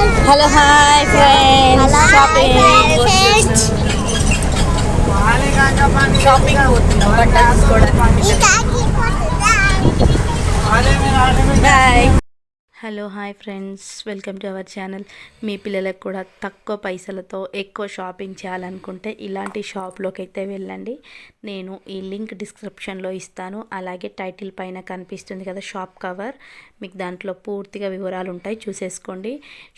Hello hi friends shopping shopping పోతున్నాం బట్టలు తీసుకోవడానికి hello hi friends welcome to our channel మీ పిల్లలకు కూడా తక్కువ పైసలతో ఎక్కువ షాపింగ్ చేయాలనుకుంటే ఇలాంటి షాప్లోకి అయితే వెళ్ళండి. నేను ఈ లింక్ డిస్క్రిప్షన్లో ఇస్తాను. అలాగే టైటిల్ పైన కనిపిస్తుంది కదా షాప్ కవర్ మీకు దాంట్లో పూర్తిగా వివరాలు ఉంటాయి. చూసేసుకోండి.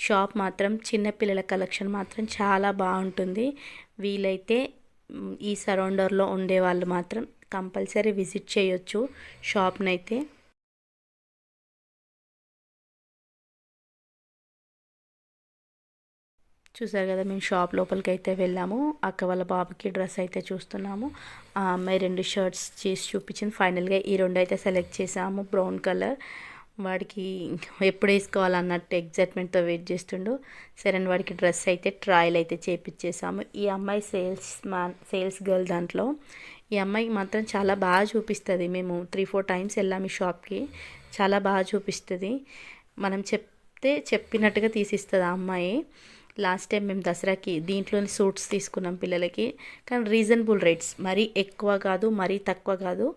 షాప్ మాత్రం చిన్నపిల్లల కలెక్షన్ మాత్రం చాలా బాగుంటుంది. వీలైతే ఈ సరౌండర్లో ఉండే వాళ్ళు మాత్రం కంపల్సరీ విజిట్ చేయొచ్చు షాప్నైతే చూసారు కదా మేము షాప్ లోపలికి అయితే వెళ్ళాము. అక్క వాళ్ళ బాబుకి డ్రెస్ అయితే చూస్తున్నాము. ఆ అమ్మాయి రెండు షర్ట్స్ చేసి చూపించింది. ఫైనల్గా ఈ రెండు అయితే సెలెక్ట్ చేసాము. బ్రౌన్ కలర్ వాడికి ఎప్పుడు వేసుకోవాలన్నట్టు ఎగ్జైట్మెంట్తో వెయిట్ చేస్తుండు. సరే వాడికి డ్రెస్ అయితే ట్రయల్ అయితే చేపించేసాము. ఈ అమ్మాయి సేల్స్ మ్యాన్ సేల్స్ గర్ల్ దాంట్లో. ఈ అమ్మాయి మాత్రం చాలా బాగా చూపిస్తుంది. మేము త్రీ ఫోర్ టైమ్స్ వెళ్ళాము ఈ షాప్కి చాలా బాగా చూపిస్తుంది. మనం చెప్తే చెప్పినట్టుగా తీసిస్తుంది ఆ అమ్మాయి. లాస్ట్ టైం మేము దసరాకి దీంట్లోని సూట్స్ తీసుకున్నాం పిల్లలకి. కానీ రీజనబుల్ రేట్స్. మరీ ఎక్కువ కాదు మరీ తక్కువ కాదు.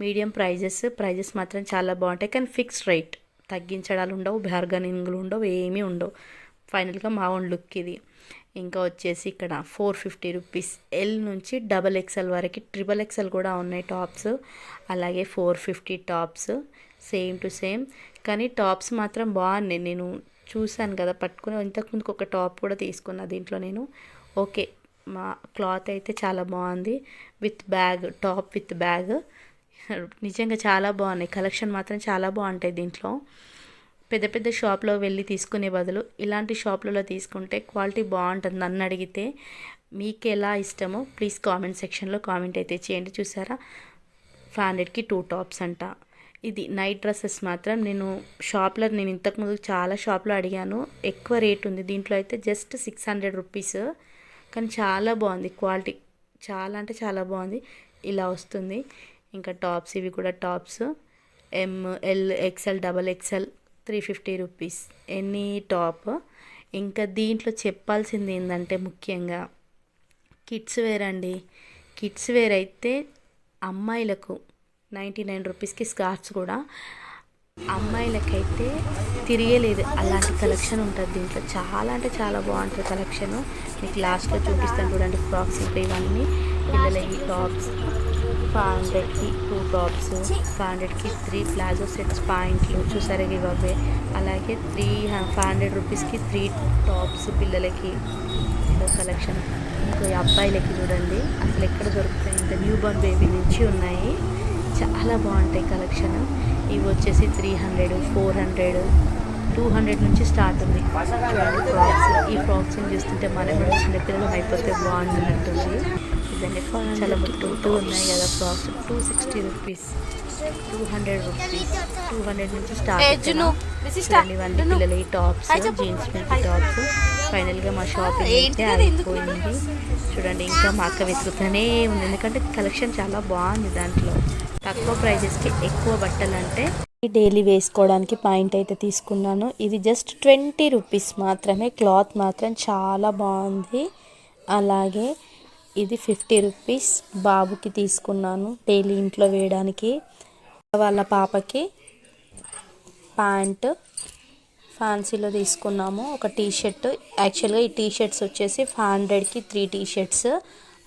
మీడియం ప్రైజెస్ ప్రైజెస్ మాత్రం చాలా బాగుంటాయి. కానీ ఫిక్స్డ్ రేట్. తగ్గించడాలు ఉండవు బార్గనింగ్లు ఉండవు ఏమీ ఉండవు. ఫైనల్గా మా ఓన్ లుక్ ఇది. ఇంకా వచ్చేసి ఇక్కడ ఫోర్ ఫిఫ్టీ రూపీస్. ఎల్ నుంచి డబల్ ఎక్స్ఎల్ వరకు ట్రిపుల్ ఎక్స్ఎల్ కూడా ఉన్నాయి టాప్స్. అలాగే four fifty tops. Same to same. కానీ టాప్స్ మాత్రం బాగున్నాయి. నేను చూశాను కదా పట్టుకుని ఇంతకుముందుకు ఒక టాప్ కూడా తీసుకున్నా దీంట్లో నేను. ఓకే మా క్లాత్ అయితే చాలా బాగుంది. With bag top with bag. నిజంగా చాలా బాగున్నాయి. కలెక్షన్ మాత్రం చాలా బాగుంటాయి దీంట్లో. పెద్ద పెద్ద షాప్లో వెళ్ళి తీసుకునే బదులు ఇలాంటి షాప్లలో తీసుకుంటే క్వాలిటీ బాగుంటుంది నన్ను అడిగితే. మీకు ఎలా ఇష్టమో ప్లీజ్ కామెంట్ సెక్షన్లో కామెంట్ అయితే చేయండి. చూసారా? ఫైవ్ హండ్రెడ్కి టూ టాప్స్ అంట. ఇది నైట్ డ్రెస్సెస్ మాత్రం నేను షాప్లో నేను ఇంతకుముందు చాలా షాప్లో అడిగాను. ఎక్కువ రేట్ ఉంది. దీంట్లో అయితే జస్ట్ సిక్స్ హండ్రెడ్ రూపీస్. కానీ చాలా బాగుంది. క్వాలిటీ చాలా అంటే చాలా బాగుంది. ఇలా వస్తుంది. ఇంకా టాప్స్ ఇవి కూడా tops. M L XL double XL three fifty rupees. Any top. ఇంకా దీంట్లో చెప్పాల్సింది ఏంటంటే ముఖ్యంగా కిడ్స్ వేర్ అండి. కిడ్స్ వేర్ అయితే అమ్మాయిలకు నైంటీ నైన్ రూపీస్కి స్కార్ఫ్స్ కూడా. అమ్మాయిలకైతే తిరిగేలేదు. అలాంటి కలెక్షన్ ఉంటుంది దీంట్లో. చాలా అంటే చాలా బాగుంటుంది కలెక్షన్. మీకు లాస్ట్లో చూపిస్తాను చూడండి ఫ్రాక్స్ ఇంకా ఇవన్నీ. పిల్లల ఈ టాప్స్ ఫైవ్ హండ్రెడ్కి టూ టాప్స్ ఫైవ్ హండ్రెడ్కి త్రీ ప్లాజో సెట్స్ పాయింట్లు చూసారు ఇవే అలాగే త్రీ ఫైవ్ హండ్రెడ్ రూపీస్కి త్రీ టాప్స్ పిల్లలకి కలెక్షన్. ఇంకో ఈ అబ్బాయిలకి చూడండి. అసలు ఎక్కడ దొరుకుతాయి? ఇంకా న్యూ బోర్న్ బేబీ నుంచి ఉన్నాయి. చాలా బాగుంటాయి కలెక్షన్. ఇవి వచ్చేసి three hundred four hundred two hundred నుంచి స్టార్ట్ ఉంది. ఫ్రాక్స్ ఈ ఫ్రాక్స్ చూస్తుంటే మనం కూడా చిన్నపిల్లలు అయిపోతే బాగుంటున్నట్టుంది. ఇదండి చాలా ముట్టు ఉన్నాయి కదా frocks. Two sixty rupees two hundred rupees two hundred నుంచి స్టార్ట్ చూడండి ఇవన్నీ పిల్లలు ఈ టాప్స్ జీన్స్ మీద టాప్స్. ఫైనల్గా మా షాపింగ్ అయితే అయిపోయింది. చూడండి ఇంకా మా అక్క వెతుకుతూనే ఉంది. ఎందుకంటే కలెక్షన్ చాలా బాగుంది దాంట్లో. తక్కువ ప్రైజెస్కి ఎక్కువ బట్టలు అంటే డైలీ వేసుకోవడానికి పాయింట్ అయితే తీసుకున్నాను. ఇది జస్ట్ ట్వంటీ రూపీస్ మాత్రమే. క్లాత్ మాత్రం చాలా బాగుంది. అలాగే ఇది ఫిఫ్టీ రూపీస్ బాబుకి తీసుకున్నాను డైలీ ఇంట్లో వేయడానికి. వాళ్ళ పాపకి ప్యాంట్ ఫ్యాన్సీలో తీసుకున్నాము. ఒక టీ షర్ట్ యాక్చువల్గా ఈ టీ షర్ట్స్ వచ్చేసి ఫైవ్ హండ్రెడ్కి త్రీ టీ షర్ట్స్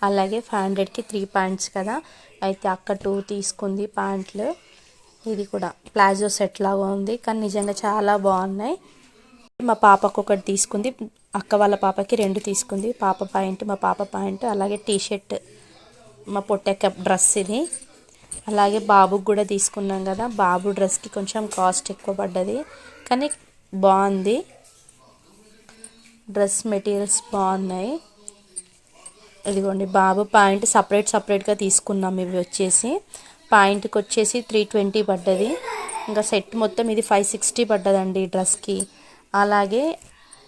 అలాగే ఫైవ్ హండ్రెడ్కి త్రీ ప్యాంట్స్ కదా. అయితే అక్క టూ తీసుకుంది ప్యాంట్లు. ఇది కూడా ప్లాజో సెట్ లాగా ఉంది. కానీ నిజంగా చాలా బాగున్నాయి. మా పాపకు ఒకటి తీసుకుంది. అక్క వాళ్ళ పాపకి రెండు తీసుకుంది. పాప పాయింట్ మా పాప పాయింట్ అలాగే టీ షర్ట్ మా పొట్టెక్క డ్రెస్ ఇది. అలాగే బాబుకి కూడా తీసుకున్నాం కదా. బాబు డ్రెస్కి కొంచెం కాస్ట్ ఎక్కువ పడ్డది. కానీ బాగుంది. డ్రెస్ మెటీరియల్స్ బాగున్నాయి. ఇదిగోండి బాబు పాయింట్ సపరేట్ సపరేట్గా తీసుకున్నాం ఇవి వచ్చేసి పాయింట్కి వచ్చేసి త్రీ ట్వంటీ పడ్డది. ఇంకా సెట్ మొత్తం ఇది ఫైవ్ సిక్స్టీ పడ్డదండి ఈ డ్రెస్కి. అలాగే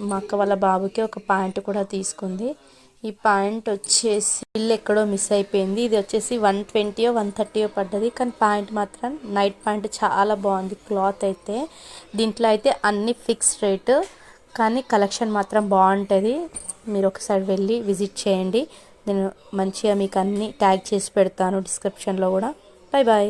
మా అక్క వాళ్ళ బాబుకి ఒక ప్యాంట్ కూడా తీసుకుంది. ఈ ప్యాంట్ వచ్చేసి బిల్ ఎక్కడో మిస్ అయిపోయింది. ఇది వచ్చేసి వన్ ట్వంటీయో వన్ థర్టీయో పడ్డది. కానీ పాయింట్ మాత్రం నైట్ పాయింట్ చాలా బాగుంది. క్లాత్ అయితే దీంట్లో అయితే అన్ని ఫిక్స్ రేటు కానీ కలెక్షన్ మాత్రం బాగుంటుంది. మీరు ఒకసారి వెళ్ళి విజిట్ చేయండి. నేను మంచిగా మీకు అన్ని ట్యాగ్ చేసి పెడతాను డిస్క్రిప్షన్లో కూడా. Bye bye